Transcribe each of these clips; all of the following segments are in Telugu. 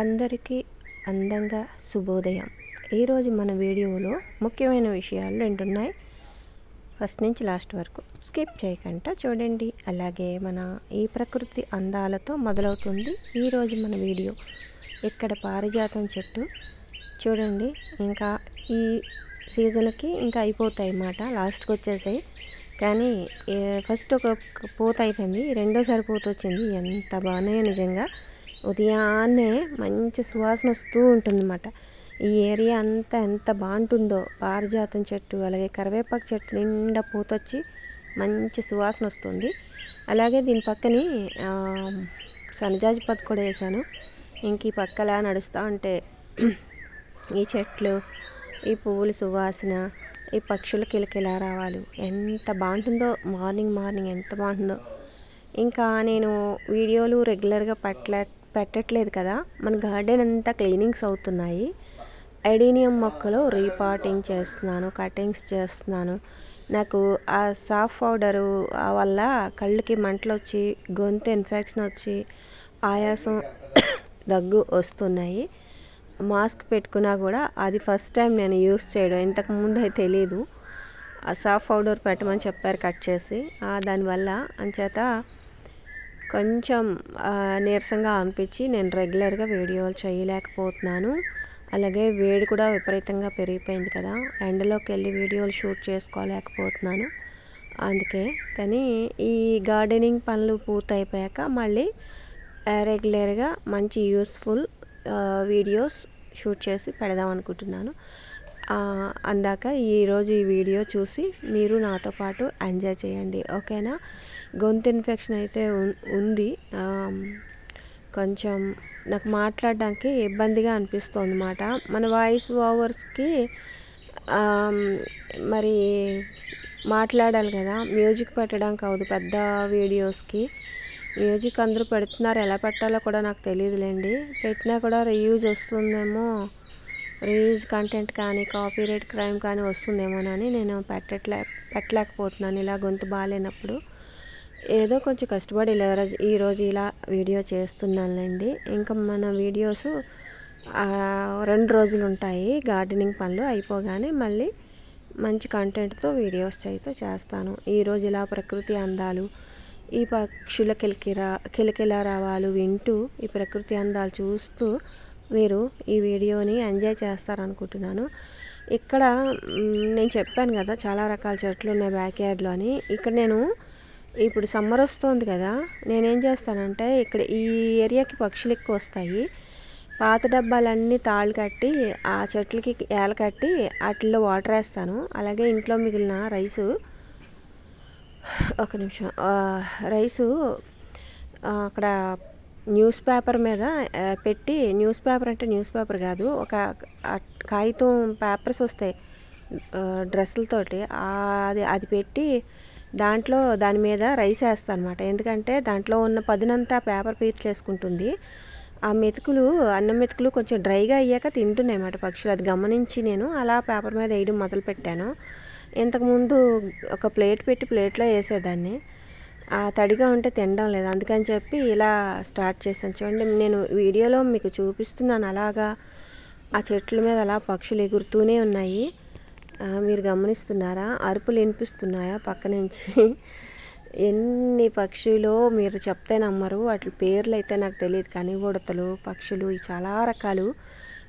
అందరికీ అందంగా శుభోదయం. ఈరోజు మన వీడియోలో ముఖ్యమైన విషయాలు రెండు ఉన్నాయి ఫస్ట్ నుంచి లాస్ట్ వరకు స్కిప్ చేయకుండా చూడండి. అలాగే మన ఈ ప్రకృతి అందాలతో మొదలవుతుంది ఈరోజు మన వీడియో. ఇక్కడ పారిజాతం చెట్టు. చూడండి ఇంకా ఈ సీజన్కి ఇంకా అయిపోతాయి అన్నమాట. లాస్ట్కి వచ్చేసాయి. కానీ ఫస్ట్ ఒక ఒక పూత అయిపోయింది. రెండోసారి పూత వచ్చింది ఎంత బాగున్నాయో నిజంగా. ఉదయాన్నే మంచి సువాసన వస్తూ ఉంటుందన్నమాట. ఈ ఏరియా అంతా ఎంత బాగుంటుందో. పారిజాతం చెట్టు అలాగే కరివేపాకు చెట్టు నిండా పూత వచ్చి మంచి సువాసన వస్తుంది. అలాగే దీని పక్కని ఆ, సన్నజాజి పత్తి కూడా వేసాను ఇంక ఈ పక్కలా నడుస్తూ ఉంటే ఈ చెట్లు ఈ పువ్వుల సువాసన ఈ పక్షుల కిలకిలా రావాలి ఎంత బాగుంటుందో. మార్నింగ్ మార్నింగ్ ఎంత బాగుంటుందో. ఇంకా నేను వీడియోలు రెగ్యులర్గా పెట్టలే పెట్టట్లేదు కదా. మన గార్డెన్ అంతా క్లీనింగ్స్ అవుతున్నాయి. ఐడీనియం మొక్కలు రీపాటింగ్ చేస్తున్నాను కటింగ్స్ చేస్తున్నాను. నాకు ఆ సాఫ్ పౌడరు వల్ల కళ్ళకి మంటలు వచ్చి గొంతు ఇన్ఫెక్షన్ వచ్చి ఆయాసం దగ్గు వస్తున్నాయి. మాస్క్ పెట్టుకున్నా కూడా అది ఫస్ట్ టైం నేను యూస్ చేయడం. ఇంతకు ముందు అయితే తెలియదు ఆ సాఫ్ పౌడర్ పెట్టమని చెప్పారు కట్ చేసి. దానివల్ల అంచేత కొంచెం నీరసంగా అనిపించి నేను రెగ్యులర్గా వీడియోలు చేయలేకపోతున్నాను. అలాగే వేడి కూడా విపరీతంగా పెరిగిపోయింది కదా ఎండలోకి వెళ్ళి వీడియోలు షూట్ చేసుకోలేకపోతున్నాను. అందుకే కానీ ఈ గార్డెనింగ్ పనులు పూర్తయిపోయాక మళ్ళీ రెగ్యులర్గా మంచి యూస్ఫుల్ వీడియోస్ షూట్ చేసి పెడదాం అనుకుంటున్నాను. అందాక ఈరోజు ఈ వీడియో చూసి మీరు నాతో పాటు ఎంజాయ్ చేయండి ఓకేనా? గొంతు ఇన్ఫెక్షన్ అయితే ఉంది. కొంచెం నాకు మాట్లాడడానికి ఇబ్బందిగా అనిపిస్తుంది అన్నమాట మన వాయిస్ ఓవర్స్కి మరి మాట్లాడాలి కదా. మ్యూజిక్ పెట్టడానికి అవదు పెద్ద వీడియోస్కి. మ్యూజిక్ అందరూ పెడుతున్నారు ఎలా పెట్టాలో కూడా నాకు తెలియదులేండి. పెట్టినా కూడా రీయూజ్ వస్తుందేమో రీయూజ్ కంటెంట్ కానీ కాపీరైట్ క్రైమ్ కానీ వస్తుందేమోనని నేను పెట్టట్లే పెట్టలేకపోతున్నాను. ఇలా గొంతు బాగాలేనప్పుడు ఏదో కొంచెం కష్టపడి ఇలా రోజు- ఈరోజు ఇలా వీడియో చేస్తున్నానులేండి. ఇంకా మన వీడియోస్ రెండు రోజులు ఉంటాయి గార్డెనింగ్ పనులు అయిపోగానే మళ్ళీ మంచి కంటెంట్తో వీడియోస్ అయితే చేస్తాను. ఈరోజు ఇలా ప్రకృతి అందాలు ఈ పక్షుల కిలకిరా కిలకిలా రావాలు వింటూ ఈ ప్రకృతి అందాలు చూస్తూ మీరు ఈ వీడియోని ఎంజాయ్ చేస్తారనుకుంటున్నాను. ఇక్కడ నేను చెప్పాను కదా చాలా రకాల చెట్లు ఉన్నాయి బ్యాక్ యార్డ్లో అని. ఇక్కడ నేను ఇప్పుడు సమ్మర్ వస్తుంది కదా నేనేం చేస్తానంటే ఇక్కడ ఈ ఏరియాకి పక్షులు ఎక్కువ వస్తాయి. పాత డబ్బాలన్నీ తాళ్ళు కట్టి ఆ చెట్లకి ఏల కట్టి వాటిల్లో వాటర్ వేస్తాను. అలాగే ఇంట్లో మిగిలిన రైసు ఒక నిమిషం రైసు అక్కడ న్యూస్ పేపర్ మీద పెట్టి న్యూస్ పేపర్ అంటే న్యూస్ పేపర్ కాదు ఒక కాగితం పేపర్స్ వస్తాయి డ్రెస్సులతోటి అది అది పెట్టి దాంట్లో దాని మీద రైస్ వేస్తాను అనమాట ఎందుకంటే దాంట్లో ఉన్న పదునంతా పేపర్ పీర్చేసుకుంటుంది ఆ మెతుకులు అన్నం మెతుకులు కొంచెం డ్రైగా అయ్యాక తింటున్నాయి అన్నమాట పక్షులు. అది గమనించి నేను అలా పేపర్ మీద వేయడం మొదలు పెట్టాను ఇంతకుముందు ఒక ప్లేట్ పెట్టి ప్లేట్లో వేసేదాన్ని. తడిగా ఉంటే తినడం లేదు. అందుకని చెప్పి ఇలా స్టార్ట్ చేశాను. చూడండి నేను వీడియోలో మీకు చూపిస్తున్నాను. అలాగా ఆ చెట్ల మీద అలా పక్షులు ఎగురుతూనే ఉన్నాయి. మీరు గమనిస్తున్నారా? అరుపులు వినిపిస్తున్నాయా పక్క నుంచి? ఎన్ని పక్షులు మీరు చెప్తే నమ్మరు. వాటి పేర్లు అయితే నాకు తెలియదు. కానీ ఉడతలు పక్షులు చాలా రకాలు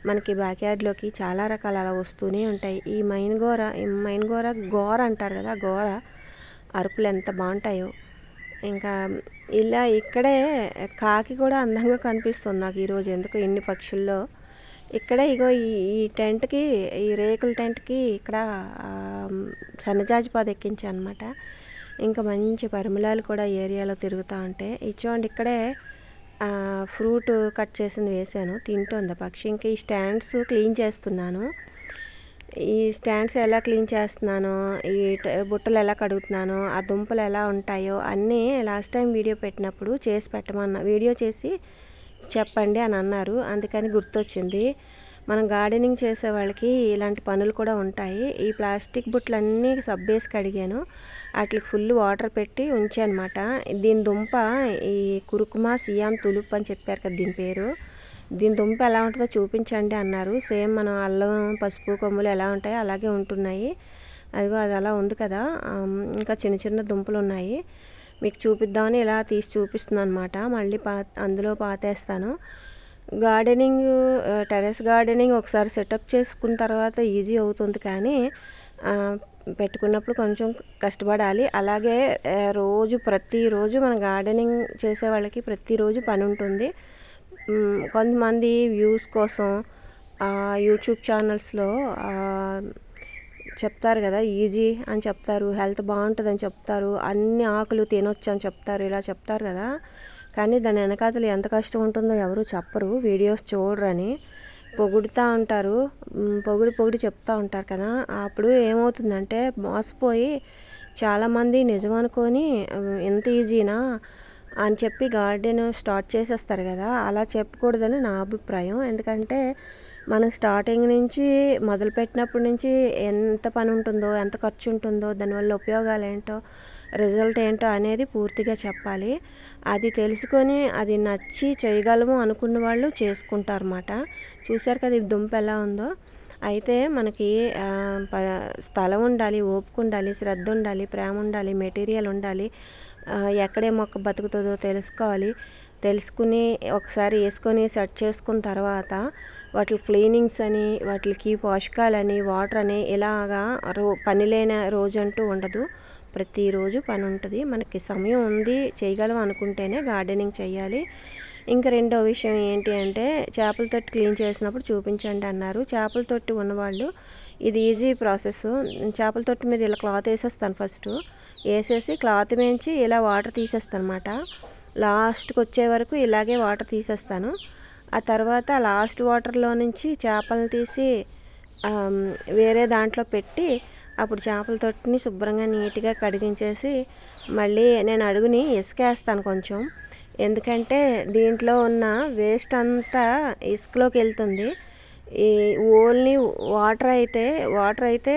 మనకి బ్యాక్ యార్డ్లోకి చాలా రకాలు అలా వస్తూనే ఉంటాయి. ఈ మైన్ గోర ఈ మైన్ గోర గోర అంటారు కదా గోర అరుపులు ఎంత బాగుంటాయో. ఇంకా ఇలా ఇక్కడే కాకి కూడా అందంగా కనిపిస్తుంది నాకు ఈరోజు ఎందుకు ఇన్ని పక్షుల్లో. ఇక్కడే ఇగో ఈ ఈ టెంట్కి ఈ రేకుల టెంట్కి ఇక్కడ సన్నజాజి పాద ఎక్కించాను అనమాట ఇంకా మంచి పరిమళాలు కూడా ఏరియాలో తిరుగుతూ ఉంటాయి ఇచ్చోండి ఇక్కడే ఫ్రూట్ కట్ చేసింది వేసాను తింటుంది ఆ పక్షి. ఇంకా ఈ స్టాండ్స్ క్లీన్ చేస్తున్నాను. ఈ స్టాండ్స్ ఎలా క్లీన్ చేస్తున్నానో ఈ బుట్టలు ఎలా కడుగుతున్నానో ఆ దుంపలు ఎలా ఉంటాయో అన్నీ లాస్ట్ టైం వీడియో పెట్టినప్పుడు చేసి పెట్టమన్నా వీడియో చేసి చెప్పండి అని అన్నారు. అందుకని గుర్తొచ్చింది. మనం గార్డెనింగ్ చేసే వాళ్ళకి ఇలాంటి పనులు కూడా ఉంటాయి. ఈ ప్లాస్టిక్ బుట్టలన్నీ సబ్బేసి కడిగాను. వాటికి ఫుల్ వాటర్ పెట్టి ఉంచానమాట. దీని దుంప ఈ కురుకుమా సియాం తులుప్ అని చెప్పారు కదా దీని పేరు. దీని దుంప ఎలా ఉంటుందో చూపించండి అన్నారు. సేమ్ మన అల్లం పసుపు కొమ్ములు ఎలా ఉంటాయో అలాగే ఉంటున్నాయి. అదిగో అది అలా ఉంది కదా. ఇంకా చిన్న చిన్న దుంపలు ఉన్నాయి. మీకు చూపిద్దామని ఇలా తీసి చూపిస్తుంది అనమాట మళ్ళీ పా అందులో పాతేస్తాను. గార్డెనింగ్ టెరెస్ టెర్రస్ గార్డెనింగ్ ఒకసారి సెటప్ చేసుకున్న తర్వాత ఈజీ అవుతుంది కానీ పెట్టుకున్నప్పుడు కొంచెం కష్టపడాలి. అలాగే రోజు ప్రతిరోజు మన గార్డెనింగ్ చేసే వాళ్ళకి ప్రతిరోజు పని ఉంటుంది. కొంతమంది వ్యూస్ కోసం యూట్యూబ్ ఛానల్స్లో చెప్తారు కదా ఈజీ అని చెప్తారు హెల్త్ బాగుంటుందని చెప్తారు అన్ని ఆకులు తినొచ్చు అని చెప్తారు ఇలా చెప్తారు కదా. కానీ దాని వెనకాతలు ఎంత కష్టం ఉంటుందో ఎవరు చెప్పరు వీడియోస్ చూడరని. పొగుడుతూ ఉంటారు పొగిడి పొగిడి చెప్తూ ఉంటారు కదా. అప్పుడు ఏమవుతుందంటే మోసపోయి చాలామంది నిజం అనుకొని ఎంత ఈజీనా అని చెప్పి గార్డెన్ స్టార్ట్ చేసేస్తారు కదా అలా చెప్పకూడదని నా అభిప్రాయం. ఎందుకంటే మనం స్టార్టింగ్ నుంచి మొదలుపెట్టినప్పటి నుంచి ఎంత పని ఉంటుందో ఎంత ఖర్చు ఉంటుందో దానివల్ల ఉపయోగాలు ఏంటో రిజల్ట్ ఏంటో అనేది పూర్తిగా చెప్పాలి. అది తెలుసుకొని అది నచ్చి చేయగలము అనుకున్న వాళ్ళు చేసుకుంటారన్నమాట. చూశారు కదా ఈ దుంప ఎలా ఉందో? అయితే మనకి ప స్థలం ఉండాలి ఓపిక ఉండాలి శ్రద్ధ ఉండాలి ప్రేమ ఉండాలి మెటీరియల్ ఉండాలి ఎక్కడే మొక్క బతుకుతుందో తెలుసుకోవాలి. తెలుసుకుని ఒకసారి వేసుకొని సెట్ చేసుకున్న తర్వాత వాటి క్లీనింగ్స్ అని వాటికి పోషకాలని వాటర్ అని ఇలాగా రో పని లేని రోజు అంటూ ఉండదు. ప్రతిరోజు పని ఉంటుంది. మనకి సమయం ఉంది చేయగలం అనుకుంటేనే గార్డెనింగ్ చేయాలి. ఇంకా రెండో విషయం ఏంటి అంటే చేపల తొట్టి క్లీన్ చేసినప్పుడు చూపించండి అన్నారు. చేపల తొట్టి ఉన్నవాళ్ళు ఇది ఈజీ ప్రాసెస్ చేపల తొట్టి మీద ఇలా క్లాత్ వేసేస్తాను ఫస్ట్ వేసేసి క్లాత్ మేంచి ఇలా వాటర్ తీసేస్తాను అనమాట లాస్ట్కి వచ్చే వరకు ఇలాగే వాటర్ తీసేస్తాను. ఆ తర్వాత లాస్ట్ వాటర్లో నుంచి చేపలను తీసి వేరే దాంట్లో పెట్టి అప్పుడు చేపల తొట్టిని శుభ్రంగా నీట్గా కడిగించేసి మళ్ళీ నేను అడుగుని ఇసుకేస్తాను కొంచెం. ఎందుకంటే దీంట్లో ఉన్న వేస్ట్ అంతా ఇసుకలోకి వెళ్తుంది. ఈ ఓన్లీ వాటర్ అయితే వాటర్ అయితే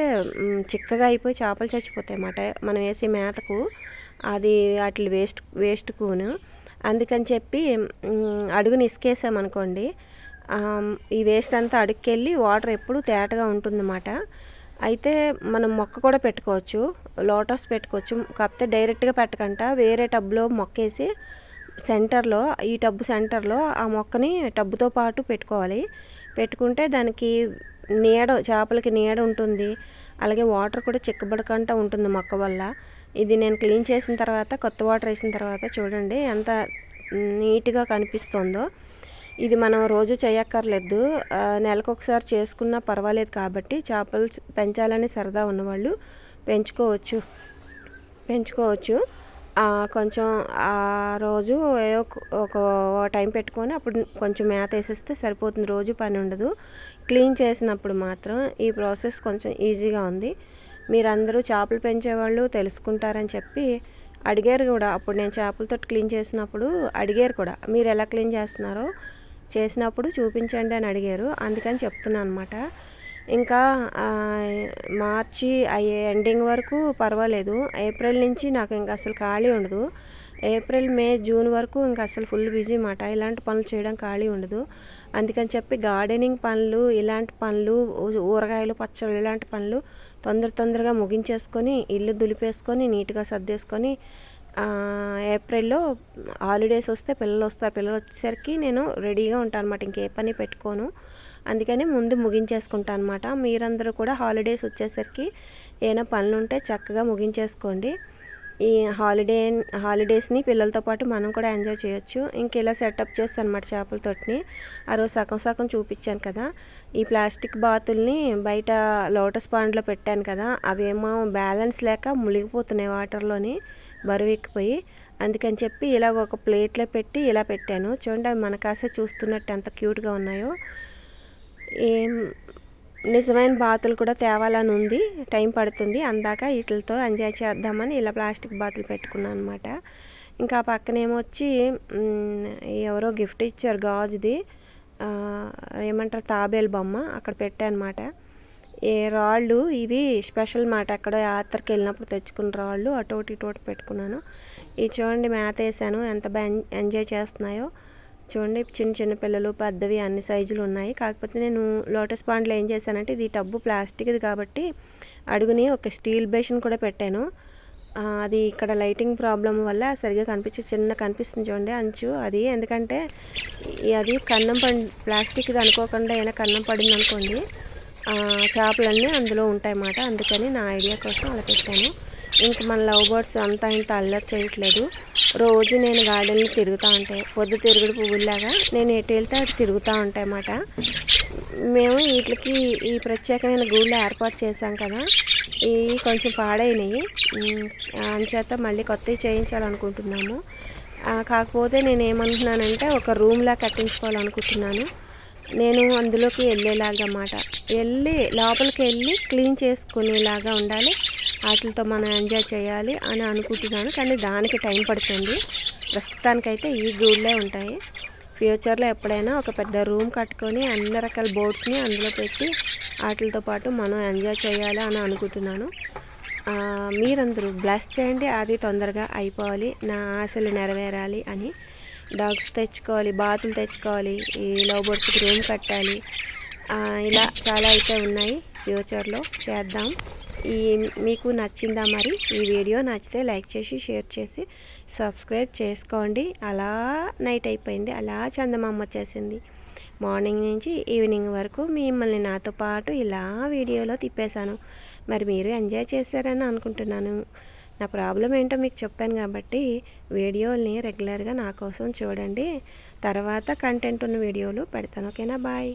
చిక్కగా అయిపోయి చేపలు చచ్చిపోతాయి అన్నమాట. మనం వేసే మేతకు అది వాటి వేస్ట్ వేస్ట్ కూను. అందుకని చెప్పి అడుగుని ఇసుకేసామనుకోండి ఈ వేస్ట్ అంతా అడుక్కెళ్ళి వాటర్ ఎప్పుడు తేటగా ఉంటుందన్నమాట అయితే మనం మొక్క కూడా పెట్టుకోవచ్చు లోటస్ పెట్టుకోవచ్చు. కాకపోతే డైరెక్ట్గా పెట్టకుండా వేరే టబ్లో మొక్క వేసి సెంటర్లో ఈ టబ్బు సెంటర్లో ఆ మొక్కని టబ్బుతో పాటు పెట్టుకోవాలి. పెట్టుకుంటే దానికి నీడ చేపలకి నీడ ఉంటుంది. అలాగే వాటర్ కూడా చిక్కబడకుండా ఉంటుంది మొక్క వల్ల. ఇది నేను క్లీన్ చేసిన తర్వాత కొత్త వాటర్ వేసిన తర్వాత చూడండి ఎంత నీట్గా కనిపిస్తుందో. ఇది మనం రోజు చేయక్కర్లేదు. నెలకు ఒకసారి చేసుకున్నా పర్వాలేదు కాబట్టి చేపలు పెంచాలని సరదా ఉన్నవాళ్ళు పెంచుకోవచ్చు. పెంచుకోవచ్చు. కొంచెం ఆ రోజు ఏదో ఒక- ఒక టైం పెట్టుకొని అప్పుడు కొంచెం మేత వేసేస్తే సరిపోతుంది. రోజు పని ఉండదు. క్లీన్ చేసినప్పుడు మాత్రం ఈ ప్రాసెస్ కొంచెం ఈజీగా ఉంది. మీరందరూ చేపలు పెంచేవాళ్ళు తెలుసుకుంటారని చెప్పి అడిగారు కూడా. అప్పుడు నేను చేపలతో క్లీన్ చేసినప్పుడు అడిగారు కూడా. మీరు ఎలా క్లీన్ చేస్తున్నారో చేసినప్పుడు చూపించండి అని అడిగారు. అందుకని చెప్తున్నాను అనమాట ఇంకా మార్చి అయ్యే ఎండింగ్ వరకు పర్వాలేదు. ఏప్రిల్ నుంచి నాకు ఇంకా అసలు ఖాళీ ఉండదు. ఏప్రిల్ మే జూన్ వరకు ఇంకా అసలు ఫుల్ బిజీ మాట ఇలాంటి పనులు చేయడం ఖాళీ ఉండదు. అందుకని చెప్పి గార్డెనింగ్ పనులు ఇలాంటి పనులు ఊరగాయలు పచ్చళ్ళు ఇలాంటి పనులు తొందర తొందరగా ముగించేసుకొని ఇల్లు దులిపేసుకొని నీట్గా సర్దేసుకొని ఏప్రిల్లో హాలిడేస్ వస్తే పిల్లలు వస్తారు. పిల్లలు వచ్చేసరికి నేను రెడీగా ఉంటాను అనమాట ఇంకే పని పెట్టుకోను. అందుకని ముందు ముగించేసుకుంటాను అనమాట మీరందరూ కూడా హాలిడేస్ వచ్చేసరికి ఏమైనా పనులు ఉంటే చక్కగా ముగించేసుకోండి. ఈ హాలిడే హాలిడేస్ని పిల్లలతో పాటు మనం కూడా ఎంజాయ్ చేయొచ్చు. ఇంక ఇలా సెటప్ చేస్తాను అనమాట చేపలతోటిని. ఆ రోజు సగం సగం చూపించాను కదా. ఈ ప్లాస్టిక్ బాతుల్ని బయట లోటస్ పాండ్లో పెట్టాను కదా. అవేమో బ్యాలెన్స్ లేక మునిగిపోతున్నాయి వాటర్లోని బరువు ఎక్కిపోయి అందుకని చెప్పి ఇలాగ ఒక ప్లేట్లో పెట్టి ఇలా పెట్టాను. చూడండి అవి మన కాసే చూస్తున్నట్టు ఎంత క్యూట్గా ఉన్నాయో. ఏం నిజమైన బాతులు కూడా తేవాలని ఉంది. టైం పడుతుంది. అందాక వీటితో ఎంజాయ్ చేద్దామని ఇలా ప్లాస్టిక్ బాతులు పెట్టుకున్నాను అనమాట ఇంకా ఆ పక్కన ఎవరో గిఫ్ట్ ఇచ్చారు గాజుది. ఏమంటారు? తాబేలు బొమ్మ అక్కడ పెట్టానమాట ఏ రాళ్ళు ఇవి స్పెషల్ మాట. ఎక్కడో యాత్రకి వెళ్ళినప్పుడు తెచ్చుకున్న రాళ్ళు అటోటి ఇటోటి పెట్టుకున్నాను. ఇవి చూడండి మేత వేసాను. ఎంత బాగా ఎంజాయ్ చేస్తున్నాయో. చూడండి చిన్న చిన్న పిల్లలు పెద్దవి అన్ని సైజులు ఉన్నాయి. కాకపోతే నేను లోటస్ పాండ్లో ఏం చేశానంటే ఇది టబ్బు ప్లాస్టిక్ది కాబట్టి అడుగుని ఒక స్టీల్ బేషన్ కూడా పెట్టాను. అది ఇక్కడ లైటింగ్ ప్రాబ్లం వల్ల సరిగ్గా కనిపించి చిన్న కనిపిస్తుంది చూడండి అంచు అది. ఎందుకంటే అది కన్నం పడి ప్లాస్టిక్ది అనుకోకుండా ఏమైనా కన్నం పడింది అనుకోండి చేపలన్నీ అందులో ఉంటాయన్నమాట. అందుకని నా ఐడియా కోసం అలా పెట్టాను. ఇంక మన లవ్ బర్డ్స్ అంతా ఇంత అల్లరి చేయట్లేదు. రోజు నేను గార్డెన్లో తిరుగుతూ ఉంటాయి పొద్దు తిరుగుడు పువ్వులాగా నేను ఎటు వెళ్తే అటు తిరుగుతూ ఉంటాయి అన్నమాట మేము వీటికి ఈ ప్రత్యేకమైన గూళ్ళు ఏర్పాటు చేశాం కదా ఇవి కొంచెం పాడైనవి అంచేత మళ్ళీ కొత్తవి చేయించాలనుకుంటున్నాము. కాకపోతే నేను ఏమంటున్నానంటే ఒక రూమ్లా కట్టించుకోవాలనుకుంటున్నాను. నేను అందులోకి వెళ్ళేలాగా అన్నమాట వెళ్ళి లోపలికి వెళ్ళి క్లీన్ చేసుకునేలాగా ఉండాలి. వాటితో మనం ఎంజాయ్ చేయాలి అని అనుకుంటున్నాను. కానీ దానికి టైం పడుతుంది. ప్రస్తుతానికైతే ఈ గూళ్ళే ఉంటాయి. ఫ్యూచర్లో ఎప్పుడైనా ఒక పెద్ద రూమ్ కట్టుకొని అన్ని రకాల బోర్డ్స్ని అందులో పెట్టి వాటితో పాటు మనం ఎంజాయ్ చేయాలి అని అనుకుంటున్నాను. మీరందరూ బ్లెస్ చేయండి. అది తొందరగా అయిపోవాలి. నా ఆశలు నెరవేరాలి అని డాగ్స్ తెచ్చుకోవాలి బాతులు తెచ్చుకోవాలి ఈ లవ్ బర్డ్స్కి రూమ్ కట్టాలి. ఇలా చాలా అయితే ఉన్నాయి. ఫ్యూచర్లో చేద్దాం. ఈ మీకు నచ్చిందా మరి ఈ వీడియో నచ్చితే లైక్ చేసి షేర్ చేసి సబ్స్క్రైబ్ చేసుకోండి. అలా నైట్ అయిపోయింది. అలా చందమామ వచ్చేసింది. మార్నింగ్ నుంచి ఈవినింగ్ వరకు మిమ్మల్ని నాతో పాటు ఇలా వీడియోలో తిప్పేశాను. మరి మీరు ఎంజాయ్ చేశారని అనుకుంటున్నాను. నా ప్రాబ్లం ఏంటో మీకు చెప్పాను కాబట్టి వీడియోల్ని రెగ్యులర్గా నా కోసం చూడండి. తర్వాత కంటెంట్ ఉన్న వీడియోలు పెడతాను. ఓకేనా? బాయ్.